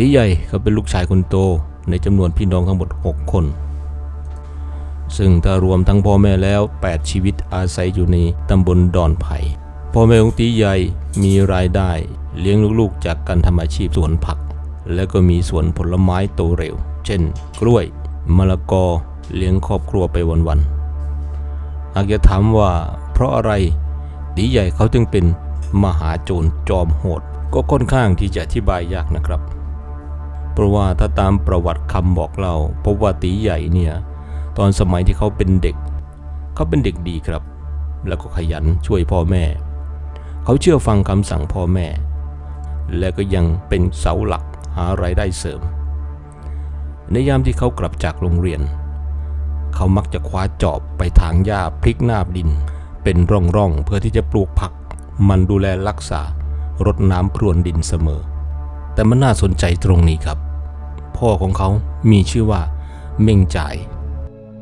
ตีใหญ่เขาเป็นลูกชายคนโตในจำนวนพี่น้องทั้งหมด 6 คน ซึ่งถ้ารวมทั้งพ่อแม่แล้ว 8 ชีวิตอาศัยอยู่ในตำบลดอนไผ่พ่อแม่ของตีใหญ่มีรายได้ เลี้ยงลูกๆจากการทำอาชีพสวนผัก แล้วก็มีสวนผลไม้โตเร็ว เช่น กล้วยมะละกอเลี้ยงครอบครัวไปวันๆหากจะถามว่า เพราะอะไรตีใหญ่เขาจึงเป็นมหาโจรจอมโหด ก็ค่อนข้างที่จะอธิบายยากนะครับ เพราะว่าถ้าตามประวัติคำบอกเล่าพบว่าตีใหญ่เนี่ย ตอนสมัยที่เขาเป็นเด็ก เขาเป็นเด็กดีครับ แล้วก็ขยันช่วยพ่อแม่ เขาเชื่อฟังคำสั่งพ่อแม่ และก็ยังเป็นเสาหลักหารายได้เสริม ในยามที่เขากลับจากโรงเรียน เขามักจะคว้าจอบไปถางหญ้าพลิกหน้าดิน เป็นร่องๆเพื่อที่จะปลูกผัก มันดูแลรักษารดน้ำพรวนดินเสมอ แต่มันน่าสนใจตรงนี้ครับ พ่อของเขามีชื่อว่าเม่งจ่าย